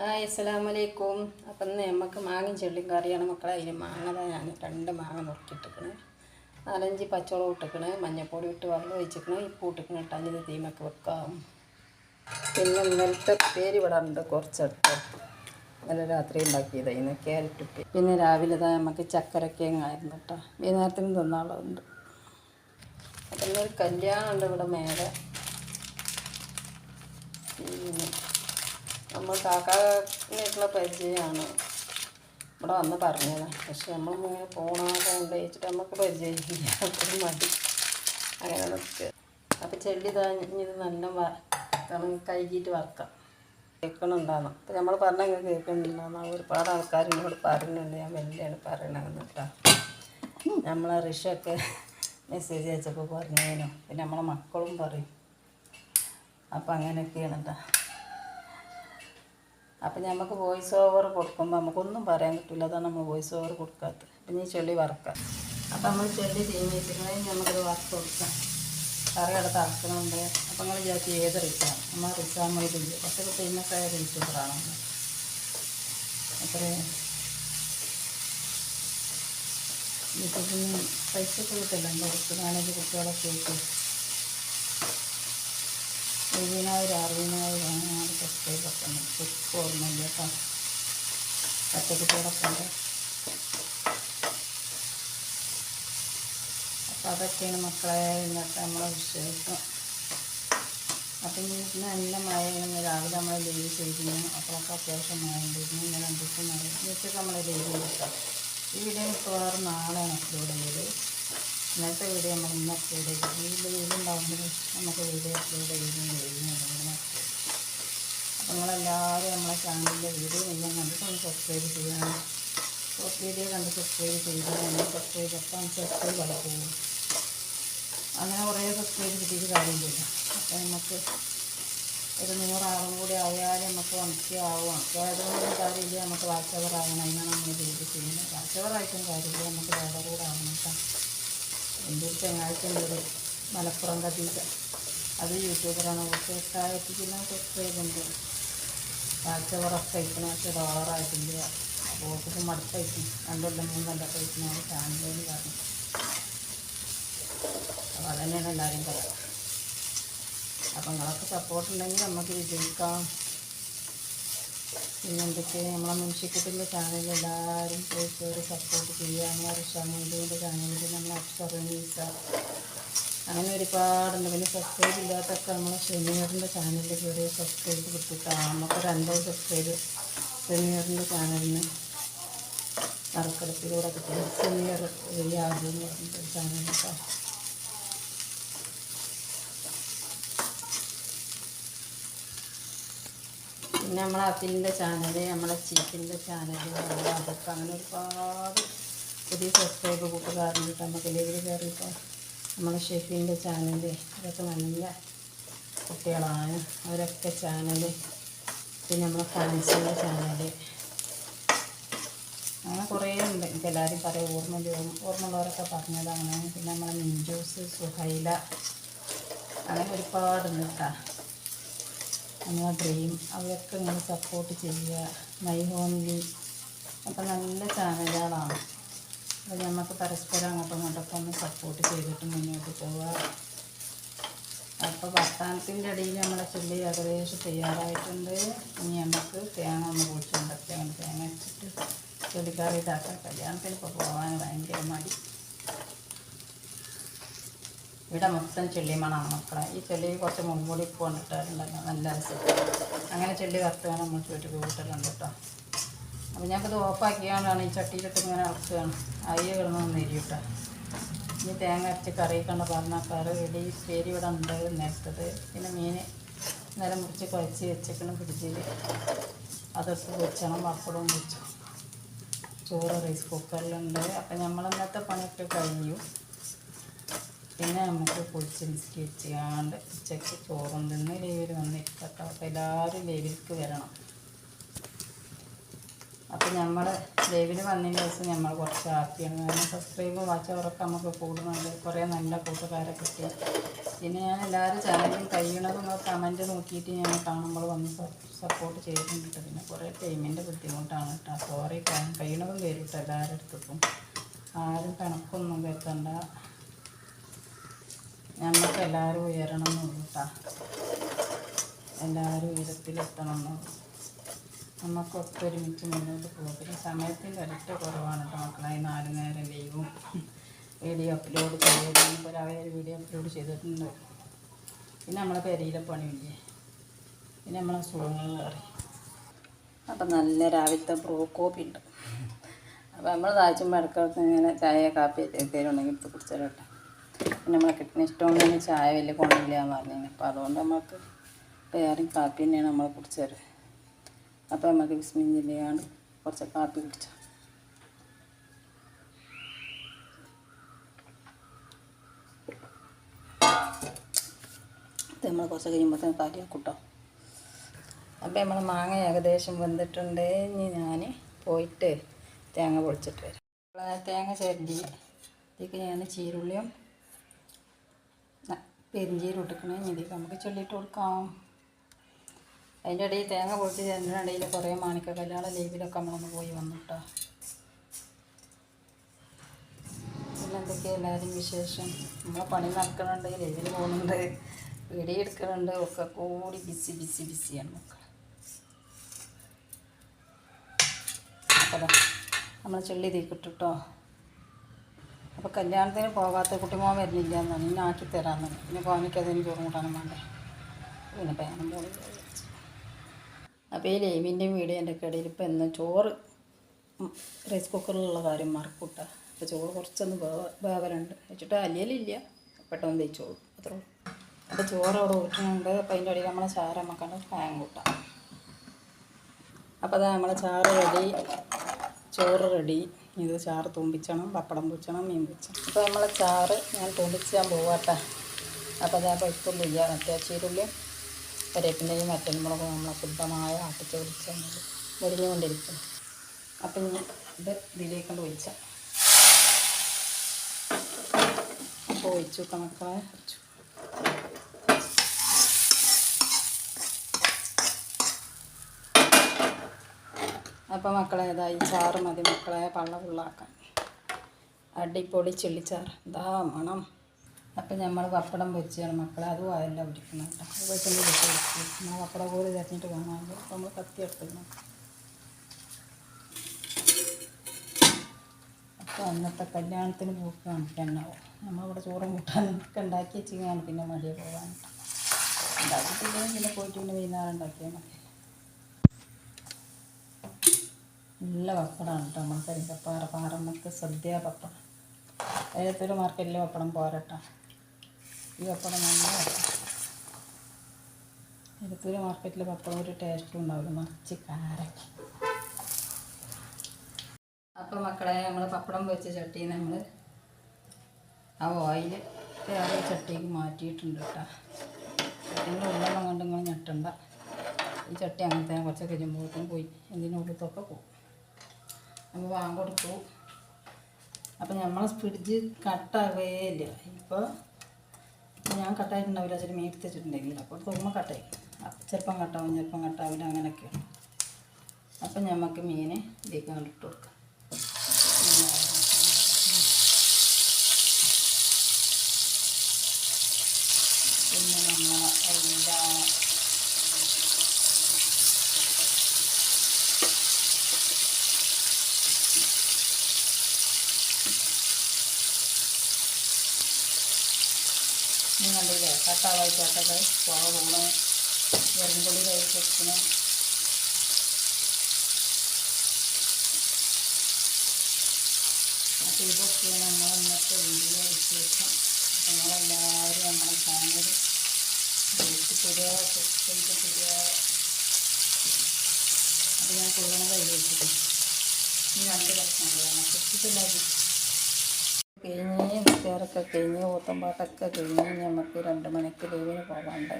Hi അസ്സലാമലൈക്കും. അപ്പം നമുക്ക് മാങ്ങയും ചെള്ളിയും കറിയാണ് മക്കളെ. അതിന് മാങ്ങ ഞാൻ രണ്ട് മാങ്ങ നുറുക്കിയിട്ടിക്കണ് നാലഞ്ച് പച്ചവളം ഇട്ടിക്കണേ മഞ്ഞപ്പൊടി ഇട്ട് വെള്ളം ഒഴിച്ചിരിക്കണേ ഇപ്പം ഇട്ടിക്കണേ ഇട്ട് തീമൊക്കെ വെക്കാം. പിന്നെ ഇന്നലത്തെ പേര് ഇവിടെ ഉണ്ട്. കുറച്ചെടുത്ത് ഇന്നലെ രാത്രി ഉണ്ടാക്കിയത്. ഇന്ന് ക്യാരറ്റ് ഉപ്പി പിന്നെ രാവിലെ ഇതാ നമുക്ക് ചക്കരക്കേങ്ങായിരുന്നു കേട്ടോ. വൈകുന്നേരത്തിനും തിന്നാളുണ്ട് അപ്പം ഇന്നൊരു കല്യാണം ഉണ്ട് ഇവിടെ മേലെ. നമ്മൾ കാക്കാനായിട്ടുള്ള പരിചയമാണ് ഇവിടെ വന്ന് പറഞ്ഞത്. പക്ഷെ നമ്മൾ ഇങ്ങനെ പോണ കൊണ്ട് വെച്ചിട്ട് നമുക്ക് പരിചയമില്ല. ഒരു മടി. അങ്ങനെ നിൽക്കുക അപ്പോൾ ചെള്ളി ഇത് നല്ല കഴുകിയിട്ട് വറക്കാം. കേൾക്കണുണ്ടാകണം അപ്പോൾ നമ്മൾ പറഞ്ഞാൽ ഇങ്ങനെ കേൾക്കണില്ലെന്ന് ഒരുപാട് ആൾക്കാർ എന്നോട് പറയുന്നുണ്ട്. ഞാൻ വലിയാണ് പറയണമെന്ന് കേട്ടോ. നമ്മളെ റിഷൊക്കെ മെസ്സേജ് അയച്ചപ്പോൾ പറഞ്ഞതിനോ പിന്നെ നമ്മളെ മക്കളും പറയും. അപ്പം അങ്ങനെയൊക്കെയാണ് കേട്ടോ അപ്പം നമുക്ക് വോയിസ് ഓവർ കൊടുക്കുമ്പോൾ നമുക്കൊന്നും പറയാൻ കിട്ടില്ല അതാണ് നമ്മൾ വോയിസ് ഓവർ കൊടുക്കാത്തത്. അപ്പം ഈ ചെള്ളി വറക്കാം. അപ്പം നമ്മൾ ചൊല്ലി തീമിച്ചിട്ടുണ്ടെങ്കിൽ നമുക്കത് വറുത്ത് കൊടുക്കാം. കറി അവിടെ തറക്കണമുണ്ട് അപ്പം നിങ്ങൾ വിചാരിച്ചു ഏത് റിച്ചാണ് നമ്മൾ റിച്ചാകുമ്പോൾ ഇതില്ല പക്ഷേ ഫേമസ് ആയ യൂട്യൂബറാണ് അത്രേ. യൂട്യൂബിൽ നിന്ന് പൈസ കൊടുക്കല്ലോ? എന്റെ കൊടുക്കുന്നതാണെങ്കിൽ കുട്ടികളൊക്കെ ആയിട്ട്. എഴുപതിനായിരം അറുപതിനായിരം അങ്ങനെ സബ്സ്ക്രൈബൊക്കെ ഉണ്ട് ശരിക്കും ഓർമ്മയില്ല കേട്ടോ. പച്ചക്കുട്ടികളൊക്കെ അപ്പോൾ അതൊക്കെയാണ് മക്കളെ ഇന്നത്തെ നമ്മളെ വിശേഷം. അപ്പം ഇന്ന് നല്ല മഴയാണ്. രാവിലെ നമ്മൾ ലീവ് ചെയ്തിരുന്നു. അപ്പോഴൊക്കെ അത്യാവശ്യം മഴ ഉണ്ടായിരുന്നു. ഇങ്ങനെ രണ്ട് ദിവസം മഴ. ഇന്നത്തെ നമ്മൾ ലീവ് കിട്ടാം. ഈ വീഡിയോ മിക്കവാറും നാളെയാണ് അപ്ലോഡ് ചെയ്തത് ഇന്നത്തെ വീഡിയോ നമ്മൾ ഇന്ന് അപ്ലോഡ് ചെയ്തു. ഈ വെയിലുണ്ടാകുമ്പോൾ നമുക്ക് വീഡിയോ അപ്ലോഡ് ചെയ്യുന്ന വെയിലുണ്ടാകുമ്പോൾ അപ്പോൾ നിങ്ങളെല്ലാവരും നമ്മളെ ചാനലിന്റെ വീഡിയോ എല്ലാം കണ്ടിട്ട് ഒന്ന് സബ്സ്ക്രൈബ് ചെയ്യണം ഷോർട്ട് വീഡിയോ കണ്ട് സബ്സ്ക്രൈബ് ചെയ്താൽ നമ്മൾ സബ്സ്ക്രൈബ് അപ്പം സബ്സ്ക്രൈബ് ആയി അങ്ങനെ കുറേ സബ്സ്ക്രൈബ് കിട്ടിയിട്ട് കാര്യമില്ല അപ്പോൾ നമുക്ക് ഒരു നൂറാറും കൂടി ആയാലും നമുക്ക് വണിക്കാവും വണിക്കായതുകൊണ്ടും കാര്യമില്ല നമുക്ക് വാച്ചവർ ആവണം അതിനാണ് നമ്മൾ ചെയ്ത് ചെയ്യുന്നത് വാച്ചവർ ആയിട്ടും കാര്യമില്ല. നമുക്ക് വേറെ കൂടെ ആവണം കേട്ടോ. എന്റെ ഒരു ചങ്ങാഴ്ചന്റെ മലപ്പുറം കഥീച്ച അത് യൂട്യൂബറാണ് കുറച്ച് എട്ടായിരത്തിക്കുന്ന സബ്സ്ക്രൈബുണ്ട് കാഴ്ച അയക്കണം പക്ഷേ ഡോളറായിട്ടില്ല അപ്പോൾ ഓർക്ക് മടുത്തയക്കും രണ്ടുകൊല്ലം മൂന്നല്ല കഴിക്കുന്ന ചാനലിൽ കാരണം അപ്പോൾ അതന്നെയാണ് എല്ലാവരും പറയാം. അപ്പം നിങ്ങളൊക്കെ സപ്പോർട്ടുണ്ടെങ്കിൽ നമുക്ക് വിജയിക്കാം. എന്തൊക്കെ നമ്മളെ മുൻഷിക്കുട്ടിന്റെ ചാനലിൽ എല്ലാവരും പോയിട്ട് സപ്പോർട്ട് ചെയ്യുക. നമ്മളെ ഋഷാമൂലിന്റെ ചാനലിൽ നമ്മൾ അക്ഷറീസ അങ്ങനെ ഒരുപാടുണ്ട്. പിന്നെ സബ്സ്ക്രൈബ് ഇല്ലാത്തൊക്കെ നമ്മളെ ഷെമീറിന്റെ ചാനലിൽ കയറി സബ്സ്ക്രൈബ് കിട്ടിയിട്ടാണ് നമുക്ക് രണ്ടാം സബ്സ്ക്രൈബ് ഷെമീറിന്റെ ചാനലിന് നറുക്കെടുപ്പിലൂടെ കിട്ടും. ഷെമീർ പറഞ്ഞിട്ടൊരു ചാനൽ കേട്ടോ പിന്നെ നമ്മളെ അഫിലിന്റെ ചാനൽ നമ്മളെ ചീഫിന്റെ ചാനൽ അതൊക്കെ അങ്ങനെ ഒരുപാട് പുതിയ സബ്സ്ക്രൈബ് കൂട്ടുകാരുണ്ട് നമുക്ക് ഡെലിവറി കയറിയപ്പോൾ നമ്മളെ ഷെഫീന്റെ ചാനൽ അതൊക്കെ നല്ല കുട്ടികളാണ്. അവരൊക്കെ ചാനൽ പിന്നെ നമ്മളെ ഫാൻസിന്റെ ചാനൽ അങ്ങനെ കുറേ ഉണ്ട്. എനിക്ക് എല്ലാവരും പറയും ഓർമ്മ ഓർമ്മയുള്ളവരൊക്കെ പറഞ്ഞതാണ്. പിന്നെ നമ്മളെ മിഞ്ചൂസ് സുഹൈല അങ്ങനെ ഒരുപാടുണ്ട് കേട്ടോ നമ്മളെ ഡ്രീം. അവരൊക്കെ ഇങ്ങനെ സപ്പോർട്ട് ചെയ്യുക. മൈ ഹോംലി അപ്പം നല്ല ചാനലുകളാണ്. അപ്പോൾ നമുക്ക് പരസ്പരം അങ്ങോട്ടും ഇങ്ങോട്ടൊക്കെ ഒന്ന് സപ്പോർട്ട് ചെയ്തിട്ട് മുന്നോട്ട് പോവുക. അപ്പോൾ വർത്തമാനത്തിന്റെ ഇടയിൽ നമ്മളെ ചൊല്ലി ഏകദേശം തയ്യാറായിട്ടുണ്ട്. ഇനി നമുക്ക് തേങ്ങ ഒന്ന് പൊടിച്ചുകൊണ്ടൊക്കെയാണ് തേങ്ങ വെച്ചിട്ട് ചൊല്ലിക്കറി ഇതാക്കാം. കല്യാണത്തിന് ഇപ്പോൾ പോകാൻ ഭയങ്കര മടി. ഇവിടെ മൊത്തം ചെള്ളിമണമാണ് മക്കളെ ഈ ചെള്ളി കുറച്ച് മുമ്പൂടി കൊണ്ടിട്ടുണ്ടല്ലോ നല്ല രസം. അങ്ങനെ ചെള്ളി വറുത്തുകയാണ് നമ്മൾ ചുറ്റി കൂട്ടലുണ്ട് കേട്ടോ. അപ്പോൾ ഞങ്ങൾക്കത് ഓഫാക്കിയാണ് ഈ ചട്ടിയിലിട്ട് ഇങ്ങനെ ഇറക്കുകയാണ് അയ്യ കിടന്നൊന്ന് കേട്ടോ. ഇനി തേങ്ങ അരച്ച് കറി കണ്ട പറഞ്ഞ കറി റെഡി പേര് ഇവിടെ ഉണ്ട് നേരത്തത്. പിന്നെ മീൻ നേരം മുറിച്ച് കുഴച്ച് വെച്ചേക്കണം പിടിച്ച് അതൊക്കെ വെച്ചണം പപ്പടവും വെച്ചു ചോറ് റൈസ് കുക്കറിലുണ്ട് അപ്പം നമ്മൾ ഇന്നത്തെ പണിയൊക്കെ കഴിഞ്ഞു. പിന്നെ നമുക്ക് പൊടിച്ച് ബിസ്ക്കറ്റ് ചെയ്യാണ്ട് ഉച്ചയ്ക്ക് ചോറും തിന്ന് ലേവിൽ വന്നിരിക്കട്ടോ അപ്പോൾ എല്ലാവരും ലേവിലേക്ക് വരണം. അപ്പോൾ നമ്മൾ ലേവിൽ വന്നതിന് ദിവസം നമ്മൾ കുറച്ച് ഹാപ്പിയാണ് കാരണം വാച്ച് വാച്ചവറൊക്കെ നമുക്ക് കൂടുന്നുണ്ട് കുറേ നല്ല കൂട്ടുകാരെ കിട്ടി. പിന്നെ ഞാൻ എല്ലാവരും ചാനലും കഴിയണതും കമന്റ് നോക്കിയിട്ട് ഞാൻ കാണുമ്പോൾ വന്ന് സപ്പോർട്ട് ചെയ്തിട്ടുണ്ട്. പിന്നെ കുറേ പേയ്മെന്റ് ബുദ്ധിമുട്ടാണ് കേട്ടോ. സോറി കഴിയണതും കേട്ടോ എല്ലാവരുടെ അടുത്തും ആരും കണക്കൊന്നും വെക്കണ്ട. നമുക്ക് എല്ലാവരും ഉയരണം എന്നുള്ളൂ എല്ലാവരും ഉയരത്തിലെത്തണം എന്നുള്ളൂ നമുക്ക് ഒത്തൊരുമിച്ച് മുന്നോട്ട് പോകും സമയത്തിന്റെ ഒരൊറ്റ കുറവാണ് കേട്ടോ മക്കളെ. നാല് നേരം ലീവും വീഡിയോ അപ്ലോഡ് ചെയ്യുന്ന ഇപ്പോൾ രാവിലെ വീഡിയോ അപ്ലോഡ് ചെയ്തിട്ടുണ്ട്. പിന്നെ നമ്മളെ പെരയിലെ പണിയില്ലേ? പിന്നെ നമ്മളെ സുഖങ്ങൾ കയറി അപ്പം നല്ല രാവിലത്തെ ബ്രോ കോപ്പി ഉണ്ട് അപ്പോൾ നമ്മൾ താഴ്ച മടക്കത്ത് ഇങ്ങനെ ചായ കാപ്പി എന്തെങ്കിലും ഉണ്ടെങ്കിൽ എടുത്ത് കുടിച്ചാലോട്ടെ. പിന്നെ നമ്മളെ കിട്ടുന്ന തന്നെ ചായ വലിയ കൊണ്ടില്ല എന്ന് പറഞ്ഞു അപ്പോൾ അതുകൊണ്ട് നമുക്ക് വേറെയും കാപ്പി തന്നെയാണ് നമ്മൾ കുടിച്ചത് അപ്പോൾ നമുക്ക് വിസ്മിൻ ജില്ലയാണ് കുറച്ച് കാപ്പി കുടിച്ചത്. നമ്മൾ കുറച്ച് കഴിയുമ്പോഴത്തേന് കൂട്ടോ അപ്പോൾ നമ്മൾ മാങ്ങ ഏകദേശം വെന്തിട്ടുണ്ട്. ഇനി ഞാൻ പോയിട്ട് തേങ്ങ പൊളിച്ചിട്ട് വരാം. തേങ്ങ ചരടി. ഇതിലേക്ക് ഞാൻ ചീരുള്ളിയും പെരിഞ്ചീരം ഇട്ടിക്കണേ ഇതിലേക്ക് നമുക്ക് ചൊല്ലിയിട്ട് കൊടുക്കാം. അതിന്റെ ഇടയിൽ തേങ്ങ ചേരുന്നതിന്റെ ഇടയിൽ കുറേ മാണിക്ക കല്യാണ ലീവിലൊക്കെ നമ്മളൊന്ന് പോയി വന്നിട്ടോ. പിന്നെ എന്തൊക്കെയാണ് എല്ലാവരും വിശേഷം? നമ്മൾ പണി നടക്കണുണ്ട് ലീവിൽ പോകുന്നുണ്ട് വീഡിയോ എടുക്കുന്നുണ്ട് ഒക്കെ കൂടി ബിസി ബിസി ബിസിയാണ് മക്കൾ അപ്പോൾ നമ്മൾ ചെള്ളി തീക്കിട്ടിട്ടോ അപ്പോൾ കല്യാണത്തിന് പോകാത്ത കുട്ടിമോൻ വരുന്നില്ല എന്നാണ് ഇനി ആക്കി തരാമെന്നാണ് പിന്നെ പോകാനിക്കതിന് ചോറും കൂട്ടാനും വേണ്ടേ. പിന്നെ പേനും പോയി. അപ്പോൾ ഈ ലേവിന്റെ വീട് എന്റെ കടയിൽ ഇപ്പം എന്ന് ചോറ് റൈസ് കുക്കറിലുള്ള കാര്യം മറക്കൂട്ട. അപ്പോൾ ചോറ് കുറച്ചൊന്ന് വേവ- വേവലുണ്ട്. വെച്ചിട്ട് അലിയലില്ല പെട്ടെന്ന് തേച്ചോളൂ അത്രേ ഉള്ളൂ. അപ്പോൾ ചോറ് അവിടെ ഊറ്റുന്നുണ്ട് അപ്പോൾ അതിന്റെ അടിയിൽ നമ്മളെ ചാറ് നമുക്കാണ് ഫാൻ കൂട്ടാം. അപ്പോൾ അതാ നമ്മളെ ചാറ് റെഡി. ചോറ് റെഡി. ഇത് ചാറ് തുമ്പിച്ചണം പപ്പടം പൂച്ചണം മീൻ പൂച്ചണം അപ്പോൾ നമ്മൾ ചാറ് ഞാൻ തുമ്പിച്ചാൻ പോവാട്ടെ. അപ്പോൾ ഞാൻ പഴുത്തുള്ളില്ല മറ്റേ ചീരുള്ളിയും കരേപ്പിന്റെയും വറ്റൽമുളകും നമ്മളെ ശുദ്ധമായ ആട്ടിച്ച് ഒഴിച്ചാൽ മുരിഞ്ഞുകൊണ്ടിരിക്കും അപ്പം ഇനി ഇത് ഇതിലേക്കൊണ്ട് ഒഴിച്ച. അപ്പോൾ ഒഴിച്ചു മക്കളെ അപ്പോൾ മക്കളെ ഇതായി ചാറ് മതി മക്കളെ പള്ള പുള്ളാക്കാൻ അടിപൊളി ചെള്ളിച്ചാറ്. ഇതാ മണം. അപ്പം നമ്മൾ പപ്പടം പൊരിച്ചാണ് മക്കളെ. അതും അതെല്ലാം പിടിക്കണം കേട്ടോ. വെച്ചിട്ട് പൊരിച്ച് നമ്മൾ പപ്പടം കൂടി തരഞ്ഞിട്ട് കാണാമല്ലോ നമ്മൾ കത്തി എടുത്തിരുന്നു അപ്പോൾ അന്നത്തെ കല്യാണത്തിന് പോക്ക് കണക്കെണ്ണാവും നമ്മളിവിടെ ചോറും കൂട്ടാനൊക്കെ ഉണ്ടാക്കി വെച്ചിങ്ങനെയാണ് പിന്നെ മടിയെ ഉണ്ടാക്കിയിട്ടില്ലെങ്കിൽ പിന്നെ പോയിട്ട് പിന്നെ വൈകുന്നേരം ഉണ്ടാക്കിയാൽ മതി. നല്ല പപ്പടമാണ് കേട്ടോ നമ്മൾ കരിക്കപ്പാറ പാറമ്മക്ക് സദ്യ പപ്പടം ഏതൊരു മാർക്കറ്റിലെ പപ്പടം പോരട്ടോ. ഈ പപ്പടം നല്ല ഏതൊരു മാർക്കറ്റിൽ പപ്പടം ഒരു ടേസ്റ്റും ഉണ്ടാവില്ല. മറിച്ച് കാരക്ക് അപ്പോൾ മക്കളെ നമ്മൾ പപ്പടം വെച്ച ചട്ടി നമ്മൾ ആ ഓയിൽ വേറെ ചട്ടിക്ക് മാറ്റിയിട്ടുണ്ട് കേട്ടോ ചട്ടിന്റെ ഉള്ളെണ്ണം കൊണ്ട് ഞെട്ടണ്ട. ഈ ചട്ടി അങ്ങനത്തെ കുറച്ച് കഴിയുമ്പോഴത്തേക്കും പോയി. എന്തിനുള്ളത്തൊക്കെ പോകും. നമ്മൾ വാങ്ങിക്കൊടുത്തു. അപ്പം നമ്മൾ ഫ്രിഡ്ജ് ഇല്ല ഇപ്പോൾ ഞാൻ കട്ടായിട്ടുണ്ടാവില്ല ചില മീറ്റ് വെച്ചിട്ടുണ്ടെങ്കിൽ. അപ്പോൾ തുമ്മ കട്ടായി ചിലപ്പം കട്ടാവും ചിലപ്പം കട്ടാവില്ല അങ്ങനെയൊക്കെയാണ്. അപ്പം നമുക്ക് മീൻ ഇതിലേക്ക് കണ്ടിട്ട് കൊടുക്കാം. പിന്നെ നമ്മൾ എല്ലാം നിങ്ങളില്ലേ കട്ടാവായി കട്ടാവായിട്ടൊക്കെ പുറ പോണ് വെറുംപൊളി കഴിച്ച് വെക്കണം അപ്പോൾ ഇതൊക്കെ നമ്മൾ ഇന്നത്തെ വീഡിയോ വിശേഷം. നമ്മളെല്ലാവരും നമ്മളെ ചാനൽ പുതിയ അത് ഞാൻ കൊള്ളണ കൈ വെച്ചിട്ട് ഈ രണ്ട് കഷ്ണങ്ങളാണ്. കുത്തിട്ടുണ്ടാക്കി കഴിഞ്ഞ് നിൽക്കാറൊക്കെ കഴിഞ്ഞ് ഓത്തമ്പാട്ടൊക്കെ കഴിഞ്ഞ് നമുക്ക് രണ്ട് മണിക്ക് ലീവിന് പോകാണ്ട്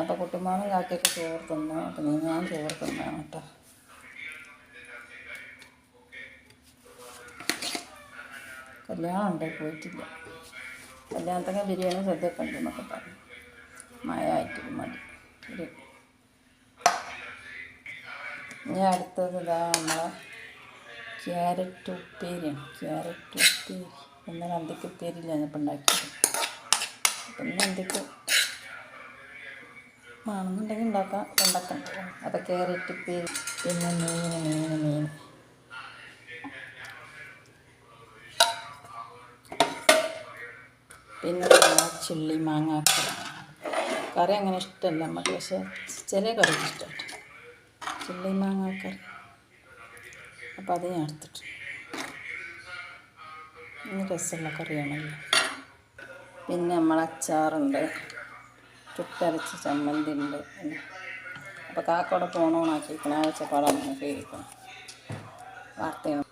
അപ്പോൾ കുട്ടിമാനും കാക്കിയൊക്കെ ചോറ് തിന്നു. അപ്പം നീ ഞാൻ ചോറ് തിന്നാണ് കേട്ടോ. കല്യാണം ഉണ്ട് പോയിട്ടില്ല. കല്യാണത്തൊക്കെ ബിരിയാണി സദ്യയൊക്കെ ഉണ്ട് എന്നൊക്കെ പറഞ്ഞു. മഴ ആയിട്ട് മതി ഒരു ഇനി അടുത്തത് ഇതാ നമ്മളെ ക്യാരറ്റ് ഉപ്പേരിയാണ്. ക്യാരറ്റ് ഉപ്പേരി. ഇന്നലെ അന്തിക്ക് ഉപ്പേരിയില്ല ഞാനിപ്പോൾ ഉണ്ടാക്കിയത്. പിന്നെ അന്തിക്ക് ആണെന്നുണ്ടെങ്കിൽ ഉണ്ടാക്കാം ഉണ്ടാക്കണ്ട അപ്പം ക്യാരറ്റ് ഉപ്പേരി. പിന്നെ മീൻ മീൻ മീൻ പിന്നെ ചില്ലി മാങ്ങ കറി അങ്ങനെ ഇഷ്ടമല്ല നമുക്ക് പക്ഷേ ചില കറി ഇഷ്ടമാണ് ചിള്ളി മാങ്ങാക്കറി അപ്പോൾ അത് ഞാൻ എടുത്തിട്ട് ഇന്ന് രസമുള്ള കറിയാണല്ലോ. പിന്നെ നമ്മൾ അച്ചാറുണ്ട്. ചുട്ടരച്ച ചമ്മന്തി ഉണ്ട് അപ്പോൾ കാക്കോടെ പോണോണാക്കിയിരിക്കണം ആ വെച്ചപ്പാടാണ് നമുക്ക് കേൾക്കണം വാർത്തയാണ്.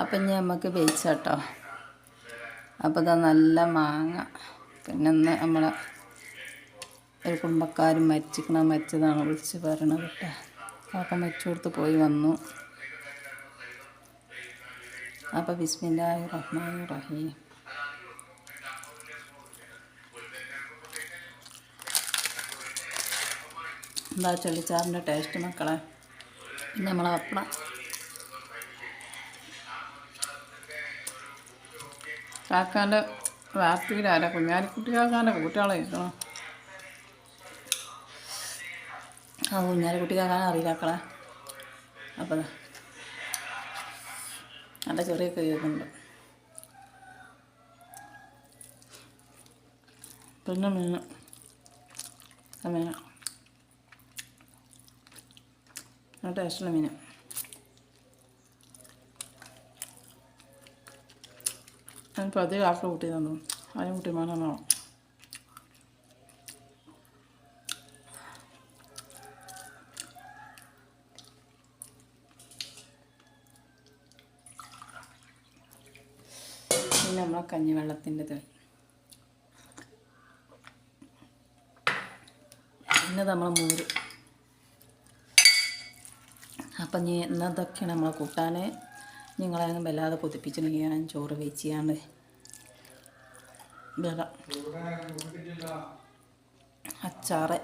അപ്പം ഇനി നമുക്ക് വേവിച്ചാട്ടോ. അപ്പോൾ ഇതാ നല്ല മാങ്ങ. പിന്നെ ഒന്ന് നമ്മളെ ഒരു കുടുംബക്കാരും മരിച്ചിക്കണം മരിച്ചതാണ് വിളിച്ച് പറയണത് കേട്ടോ. കാക്ക മരിച്ചു കൊടുത്ത് പോയി വന്നു. അപ്പോൾ ബിസ്മില്ലാഹി റഹ്മാൻ റഹീം എന്താ ചെള്ളിച്ചാറിന്റെ ടേസ്റ്റ് മക്കളെ നമ്മൾ പപ്പടം കാക്കാന്റെ വാർത്തയിലാരാ കുഞ്ഞാലിക്കുട്ടി കാക്കാന്റെ കൂട്ടാളെ ഇരിക്കണം? ആ കുഞ്ഞാലിക്കുട്ടി കാക്കാൻ അറിയില്ല മക്കളെ. അപ്പോൾ നല്ല ചെറിയ കേൾക്കുന്നുണ്ട് പിന്നെ മീൻ. മീൻ. നല്ല ടേസ്റ്റുള്ള മീൻ. ഞാനിപ്പോൾ പതിവ് ആഫ്റ്റർ കൂട്ടി തന്നു അതിന് കൂട്ടി മാനാണോ പിന്നെ നമ്മളെ കഞ്ഞിവെള്ളത്തിന്റെ തെളി പിന്നെ നമ്മൾ മോര്. അപ്പം ഇനി ഇന്നതൊക്കെയാണ് നമ്മൾ കൂട്ടാൻ. നിങ്ങളെ വല്ലാതെ കൊതിപ്പിച്ചിട്ട് ഞാൻ ചോറ് വെച്ചിയാണ്ട് വരാം അച്ചാറ്.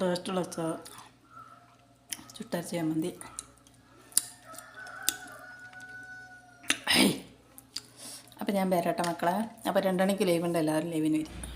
ടേസ്റ്റുള്ള അച്ചാറ്. ചുട്ടരച്ച ചമ്മന്തി അപ്പം ഞാൻ വരട്ടെ മക്കളെ. അപ്പോൾ രണ്ടണിക്ക് ലൈവ് ഉണ്ട്. എല്ലാവരും ലൈവിന് വരും.